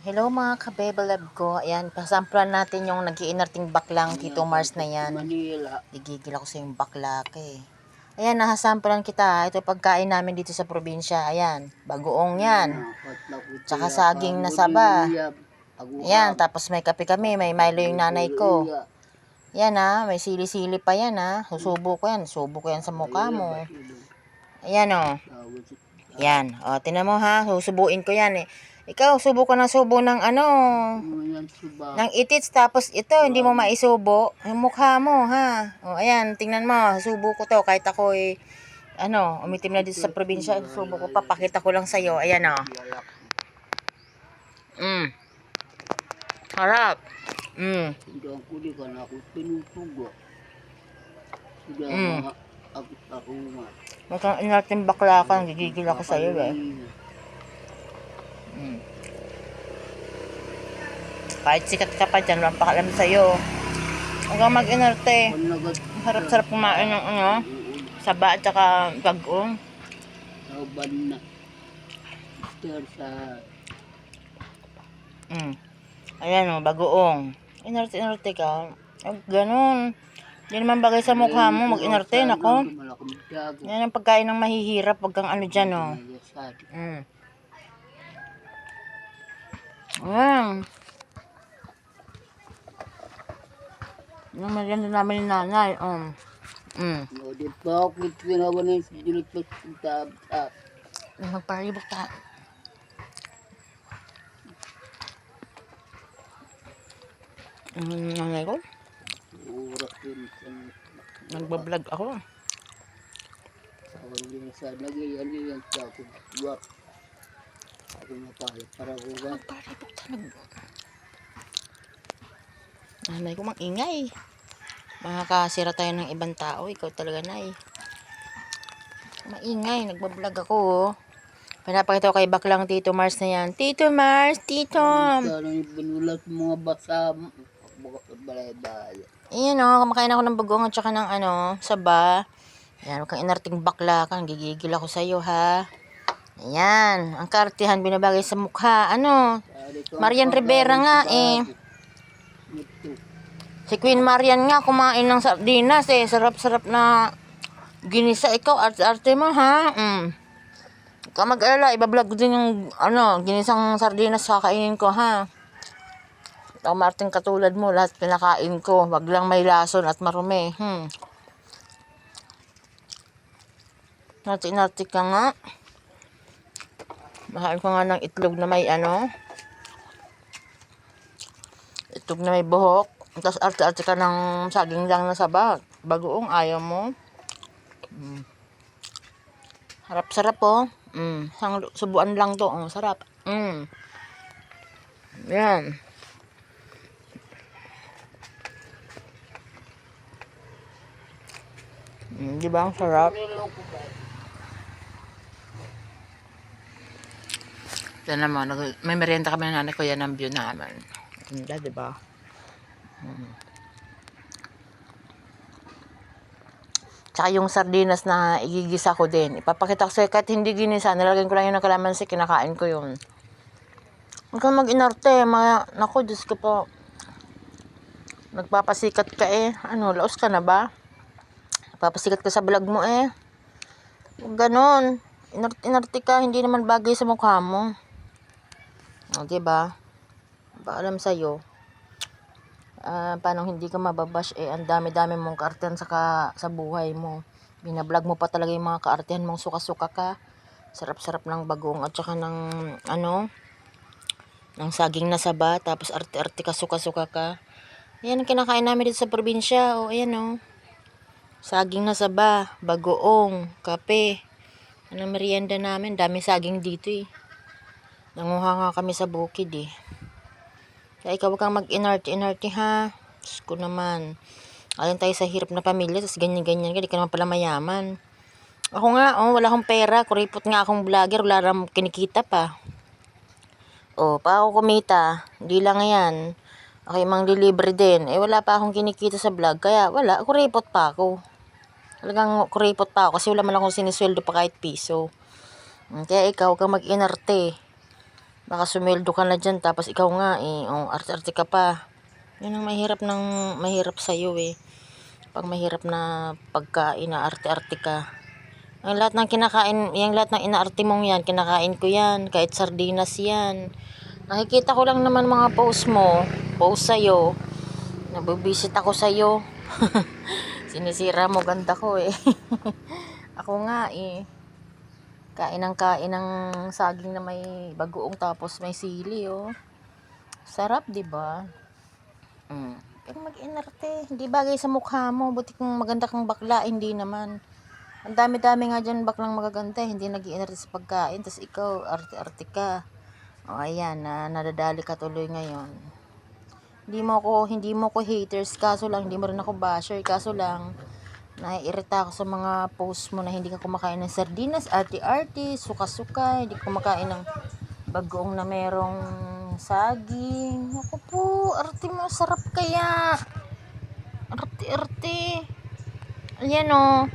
Hello mga kabebelab ko. Ayan, pasamplan natin yung nagiinarting baklang Tito Mars na yan. Manila. Gigigil ako sa yung bakla eh. Ayan, nahasampulan kita. Ito pagkain namin dito sa probinsya. Ayan, bagoong yan. Tsaka saging na saba. Ayan, tapos may kape kami. May Milo yung nanay ko. Yan ha, may sili-sili pa yan ha. Susubo ko yan. Subo ko yan sa mukha mo. Ayan o. Yan. O, tinan mo ha. Susubuin ko yan eh. Ikaw, subo ka ng subo ng ano, ng itits tapos ito hindi mo maisubo yung mukha mo ha o ayan tingnan mo subo ko to kahit ako eh ano umitim na dito sa probinsya subo ko papakita ko lang sa iyo ayan o mm harap mm Hindi ang kuli ka na ako pinutugo. Sige, Mm. mga ako ako nga. Mukhang inatin bakla ka, gigigil ako sa iyo eh. Mm. Kahit sikat ka pa dyan, walang pakalam sa iyo. Huwag kang mag-inerte. Sarap-sarap kumain ng ano, saba at saka bagong. sa ban na. Stir sa Mm. Ayan o, bagoong. Inerte-inerte ka. Ay, ganun. Hindi naman bagay sa mukha mo, mag-inerte, nako. Yan ang pagkain ng mahihirap, wag kang ano dyan o. Mayasad. Mm. Ayan. Yung merienda namin ni nanay. Um. Mm. No, di pa ako kitinawa na yung sinulit pa sa. Magparibok ta. Ang nanay ko, din nagbablog ako. sa wali sa lagi yan yan sa ako. Ako na pala para ko ba. Magparibok ta. Nag... Nanay ko mangingay. Makakasira tayo ng ibang tao. Ikaw talaga, nay. Maingay. Nagbablog ako, oh. Pinapakita ko kay Baklang Tito Mars na yan. Tito Mars, Tito! Sana yung binulat mga basa. Balay-balay. Ayan o, kumakain ako ng bagong at saka ng ano, saba. Ayan, huwag kang inarting bakla kang gigigil ako sa'yo ha. Ayan, ang kartihan binabagay sa mukha. Ano, Marian Rivera nga, eh. Si Queen Marian nga kumain ng sardinas eh. Sarap-sarap na ginisa. Ikaw, arte-arte mo ha. Mm. Ka mag-alala, ibablog din yung ano, ginisang sardinas kakainin ko ha. Ikaw, Martin, katulad mo, lahat pinakain ko. Wag lang may lason at marumi. Hmm. Nati-nati ka nga. Mahal ko nga ng itlog na may ano. Itlog na may buhok. Tapos arte-arte ka ng saging lang na sabag. Bagoong ayaw mo. Mm. Harap-sarap oh. Mm. Sang, subuan lang to. Ang sarap. Mm. Yan. Mm, di ba ang sarap? Ito naman, may merienda kami ng nanay ko yan ang view namin. Ganda, di ba? Tsaka yung sardinas na igigisa ko din. Ipapakita ko sa'yo kahit hindi ginisa. Nilagyan ko lang yun ng kalamansi. Kinakain ko yun. Huwag kang mag-inarte. Mga, naku, Diyos ko po. Nagpapasikat ka eh. Ano, laos ka na ba? Nagpapasikat ka sa vlog mo eh. Huwag ganon. Inarte, inarte ka. Hindi naman bagay sa mukha mo. O, diba? Ba alam sa'yo. Ah, paano hindi ka mababash eh ang dami-dami mong kaartihan sa ka, sa buhay mo. Binablog mo pa talaga yung mga kaartihan mong suka-suka ka. Sarap-sarap ng bagong at saka ng ano ng saging na saba tapos arte-arte ka suka-suka ka. Ayan kinakain namin dito sa probinsya. O ayan o. Saging na saba, bagoong, kape. Ano merienda namin? Dami saging dito eh. Nanguha nga kami sa bukid eh. Kaya ikaw kang mag-inarte-inarte ha. Diyos ko naman. Alin tayo sa hirap na pamilya, tapos ganyan-ganyan ka, di ka naman pala mayaman. Ako nga, oh, wala akong pera. Kuripot nga akong vlogger, wala ram kinikita pa. Oh, pa ako kumita. Hindi lang yan. Okay, mang delivery din. Eh, wala pa akong kinikita sa vlog. Kaya, wala. Kuripot pa ako. Talagang kuripot pa ako kasi wala man akong sinisweldo pa kahit piso. Mm, Kaya ikaw, kang mag-inarte. Baka sumildo ka na dyan, tapos ikaw nga eh, oh, arte-arte ka pa. Yun ang mahirap ng, mahirap sa'yo eh. Pag mahirap na pagkain na arte-arte ka. Ang lahat ng kinakain, yung lahat ng inaarte mong yan, kinakain ko yan, kahit sardinas yan. Nakikita ko lang naman mga post mo, post sa'yo. Nabibisit ako sa'yo. Sinisira mo, ganda ko eh. ako nga eh. Kain ng kain ng saging na may bagoong tapos may sili, oh. Sarap, di ba? Mm. Pero mag-inarte. Hindi bagay sa mukha mo. Buti kung maganda kang bakla, hindi naman. Ang dami-dami nga dyan baklang magaganda. Hindi nag sa pagkain. Tapos ikaw, arte-arte ka. O, ayan, na, nadadali ka tuloy ngayon. Hindi mo ako, hindi mo ako haters. Kaso lang, hindi mo rin ako basher. Kaso lang, naiirita ako sa mga post mo na hindi ka kumakain ng sardinas, arte-arte, suka-suka, hindi ka kumakain ng bagoong na merong saging. Ako po, arte mo, sarap kaya. Arte-arte. Ayan o,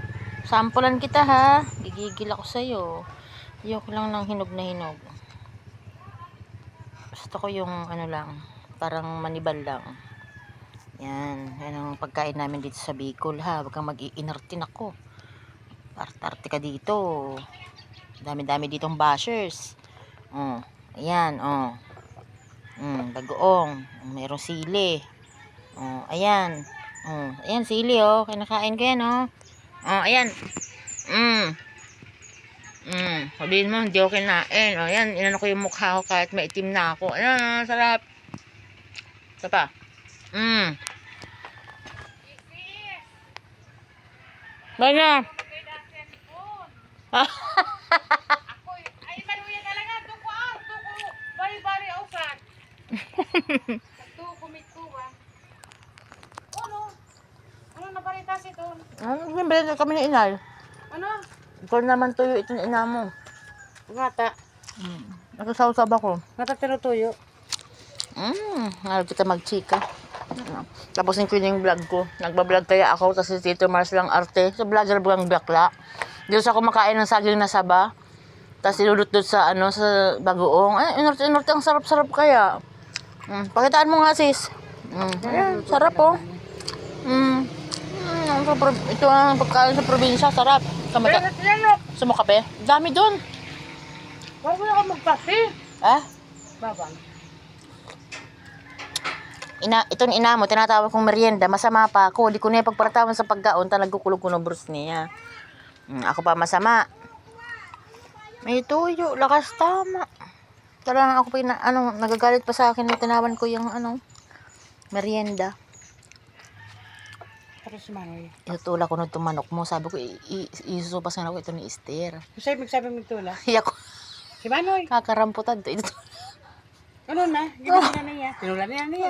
sampulan kita ha. Gigigil ako sa'yo. Ayoko lang ng hinog na hinog. Gusto ko yung ano lang, parang manibal lang. Yan, yan ang pagkain namin dito sa Bicol ha. Huwag kang mag-iinartin ako. Arte-arte ka dito. Dami-dami ditong bashers. Oh, ayan, oh. Mm, bagoong. Merong sili. Oh, ayan. Oh, ayan sili oh. Kinakain ko yan oh. Oh, ayan. Mm. Mm, sabihin mo, hindi ako kinain. Oh, ayan, inano ko yung mukha ko kahit maitim na ako. Ayan, sarap. Isa pa. Mm. Bana. Ay, maluya ka lang nga. Tuko ah. Tuko. Bari-bari ausat. Tuko kumito ba? Ano? Ano na baritas ito? Ano, siyempre na kami ni inay. Ano? Ikaw naman tuyo ito ng ina mo. Ngata. Mm. Nagsasaw-sab ako. Ngata tinutuyo. Mm, alam kita magchika. Tapusin ko yung vlog ko. Nagbablog kaya ako, tapos si Tito Mars lang arte. So, vlogger bang bakla. Dito sa kumakain ng saging na saba. Tapos ilulot sa, ano, sa bagoong. Ay, inorte, inorte, ang sarap-sarap kaya. Mm, pakitaan mo nga, sis. Mm, ayan, sarap, oh. Mm. Mm, ito ang pagkain sa probinsya, sarap. Sa, mata- sa Mokape. Dami doon. Huwag mo na ako magpasi. Ah, Babang. Ina, itong ina mo, tinatawag kong merienda, masama pa ako. Di ko na ipagparatawan sa pagkaon, talagang kulog ko ng bros niya. Mm, ako pa masama. May tuyo, lakas tama. Talagang ako pa ina, ano, nagagalit pa sa akin na tinawan ko yung ano, merienda. Tapos si Manoy. Itutula ko nung tumanok mo. Sabi ko, isusupas na ako ito ni Esther. Kasi magsabi mo tula. Hiya ko, Si Manoy. kakaramputad. Ito, Ano na? Ginawa na niya. Tinula niya niya.